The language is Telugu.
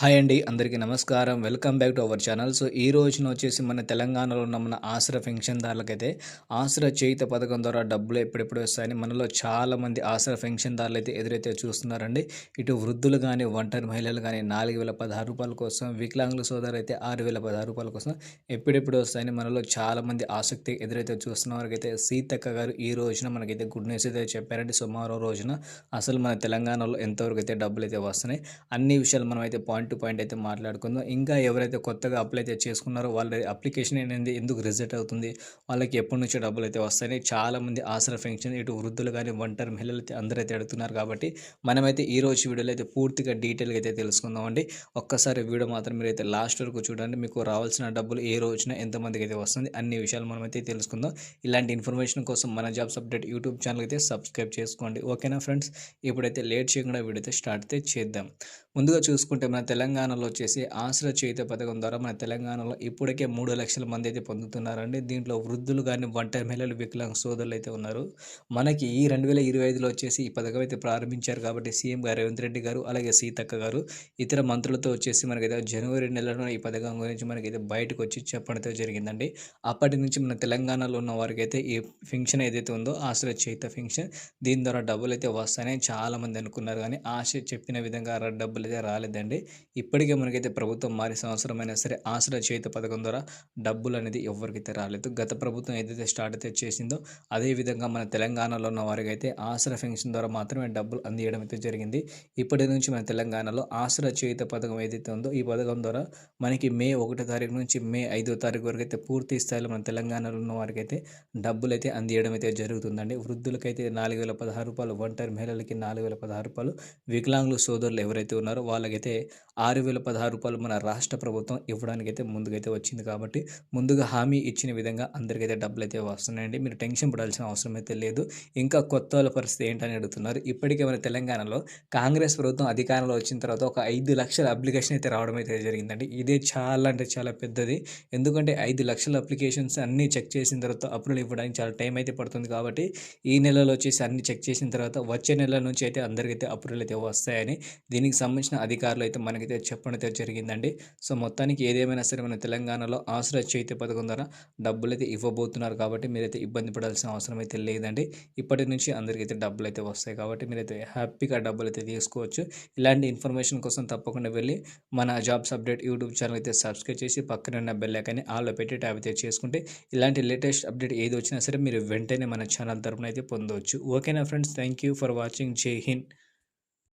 హాయ్ అండి అందరికీ నమస్కారం. Welcome back to our channel. So ఈ రోజున వచ్చేసి మన తెలంగాణలో ఉన్న మన ఆసరా పెన్షన్దారులకైతే ఆసరా చేయిత పథకం ద్వారా డబ్బులు ఎప్పుడెప్పుడు వస్తాయని మనలో చాలామంది ఆసరా పెన్షన్దారులు అయితే ఎదురైతే చూస్తున్నారండి. ఇటు వృద్ధులు కానీ ఒంటరి మహిళలు కానీ నాలుగు వేల పదహారు రూపాయల కోసం వికలాంగుల సోదరు అయితే ఆరు వేల పదహారు రూపాయల కోసం ఎప్పుడెప్పుడు వస్తాయని మనలో చాలామంది ఆసక్తి ఎదురైతే చూస్తున్న వారికైతే సీతక్క గారు ఈ రోజున మనకైతే గుడ్ న్యూస్ అయితే చెప్పారండి. సోమవారం రోజున అసలు మన తెలంగాణలో ఎంతవరకు అయితే డబ్బులు అయితే వస్తున్నాయి అన్ని విషయాలు మనం అయితే పాయింట్ టు పాయింట్ అయితే మాట్లాడుకుందాం. ఇంకా ఎవరైతే కొత్తగా అప్లై అయితే చేసుకున్నారో వాళ్ళ అప్లికేషన్ అనేది ఎందుకు రిజెక్ట్ అవుతుంది? వాళ్ళకి ఎప్పటి నుంచో డబ్బులు అయితే వస్తాయని చాలామంది ఆసరా ఫంక్షన్ ఇటు వృద్ధులు కానీ ఒంటరి మహిళలు అయితే అందరూ అయితే అడుగుతున్నారు కాబట్టి మనమైతే ఈ రోజు వీడియోలో అయితే పూర్తిగా డీటెయిల్గా అయితే తెలుసుకుందామండి. ఒక్కసారి వీడియో మాత్రం మీరు అయితే లాస్ట్ వరకు చూడండి. మీకు రావాల్సిన డబ్బులు ఏ రోజున ఎంతమందికి అయితే వస్తుంది? అన్ని విషయాలు మనమైతే తెలుసుకుందాం. ఇలాంటి ఇన్ఫర్మేషన్ కోసం మన జాబ్స్ అప్డేట్ యూట్యూబ్ ఛానల్ అయితే సబ్స్క్రైబ్ చేసుకోండి. ఓకేనా ఫ్రెండ్స్? ఇప్పుడైతే లేట్ చేయకుండా వీడియో అయితే స్టార్ట్ అయితే చేద్దాం. ముందుగా చూసుకుంటే మన తెలంగాణలో వచ్చేసి ఆశ్రయ చేత పథకం ద్వారా మన తెలంగాణలో ఇప్పటికే మూడు లక్షల మంది అయితే పొందుతున్నారండి. దీంట్లో వృద్ధులు కానీ ఒంటరి మహిళలు వికలాంగ సోదరులు అయితే ఉన్నారు. మనకి ఈ రెండు వేల ఇరవై ఐదులో వచ్చేసి ఈ పథకం అయితే ప్రారంభించారు కాబట్టి సీఎం గారు రేవంత్ రెడ్డి గారు అలాగే సీతక్క గారు ఇతర మంత్రులతో వచ్చేసి మనకైతే జనవరి నెలలో ఈ పథకం గురించి మనకైతే బయటకు వచ్చి చెప్పడంతో జరిగిందండి. అప్పటి నుంచి మన తెలంగాణలో ఉన్న వారికి అయితే ఈ ఫంక్షన్ ఏదైతే ఉందో ఆశ్రయ చేత ఫంక్షన్ దీని ద్వారా డబ్బులు అయితే వస్తాయని చాలామంది అనుకున్నారు. కానీ ఆశ చెప్పిన విధంగా డబ్బులు అయితే రాలేదండి. ఇప్పటికే మనకైతే ప్రభుత్వం మారి సంవత్సరమైనా సరే ఆసరా చేత పథకం ద్వారా డబ్బులు అనేది ఎవరికైతే రాలేదు. గత ప్రభుత్వం ఏదైతే స్టార్ట్ అయితే చేసిందో అదే విధంగా మన తెలంగాణలో ఉన్న వారికి అయితే ఆసరా పెన్షన్ ద్వారా మాత్రమే డబ్బులు అందియడం అయితే జరిగింది. ఇప్పటి నుంచి మన తెలంగాణలో ఆసరా చేత పథకం ఏదైతే ఉందో ఈ పథకం ద్వారా మనకి మే ఒకటో తారీఖు నుంచి మే ఐదో తారీఖు వరకు అయితే పూర్తి స్థాయిలో మన తెలంగాణలో ఉన్న వారికి అయితే డబ్బులు అయితే అందియడం అయితే జరుగుతుందండి. వృద్ధులకైతే నాలుగు వేల పదహారు రూపాయలు ఒంటరి మహిళలకి నాలుగు వేల పదహారు రూపాయలు వికలాంగుల సోదరులు ఎవరైతే ఉన్నారో వాళ్ళకైతే ఆరు వేల పదహారు రూపాయలు మన రాష్ట్ర ప్రభుత్వం ఇవ్వడానికైతే ముందుకైతే వచ్చింది కాబట్టి ముందుగా హామీ ఇచ్చిన విధంగా అందరికైతే డబ్బులు అయితే వస్తున్నాయండి. మీరు టెన్షన్ పడాల్సిన అవసరం అయితే లేదు. ఇంకా కొత్త వాళ్ళ పరిస్థితి ఏంటని అడుగుతున్నారు. ఇప్పటికే మన తెలంగాణలో కాంగ్రెస్ ప్రభుత్వం అధికారంలో వచ్చిన తర్వాత ఒక ఐదు లక్షల అప్లికేషన్ అయితే రావడం అయితే జరిగిందండి. ఇదే చాలా అంటే చాలా పెద్దది. ఎందుకంటే ఐదు లక్షల అప్లికేషన్స్ అన్నీ చెక్ చేసిన తర్వాత అప్రూవల్ ఇవ్వడానికి చాలా టైం అయితే పడుతుంది కాబట్టి ఈ నెలలో వచ్చేసి అన్ని చెక్ చేసిన తర్వాత వచ్చే నెల నుంచి అయితే అందరికైతే అప్రూవల్ అయితే వస్తాయని దీనికి సంబంధించిన అధికారులు అయితే మనకి అయితే చెప్పడం జరిగిందండి. సో మొత్తానికి ఏదేమైనా సరే మన తెలంగాణలో ఆశ్రయ చైత్య పథకం ద్వారా డబ్బులు అయితే ఇవ్వబోతున్నారు కాబట్టి మీరైతే ఇబ్బంది పడాల్సిన అవసరం అయితే లేదండి. ఇప్పటి నుంచి అందరికైతే డబ్బులు అయితే వస్తాయి కాబట్టి మీరైతే హ్యాపీగా డబ్బులు అయితే తీసుకోవచ్చు. ఇలాంటి ఇన్ఫర్మేషన్ కోసం తప్పకుండా వెళ్ళి మన జాబ్స్ అప్డేట్ యూట్యూబ్ ఛానల్ అయితే సబ్స్క్రైబ్ చేసి పక్కన ఉన్న బెల్ ఐకాన్ని ఆల్లో పెట్టి ట్యాబ్ అయితే చేసుకుంటే ఇలాంటి లేటెస్ట్ అప్డేట్ ఏది వచ్చినా సరే మీరు వెంటనే మన ఛానల్ తరపున అయితే పొందవచ్చు. ఓకేనా friends? Thank you for watching. జై హింద్.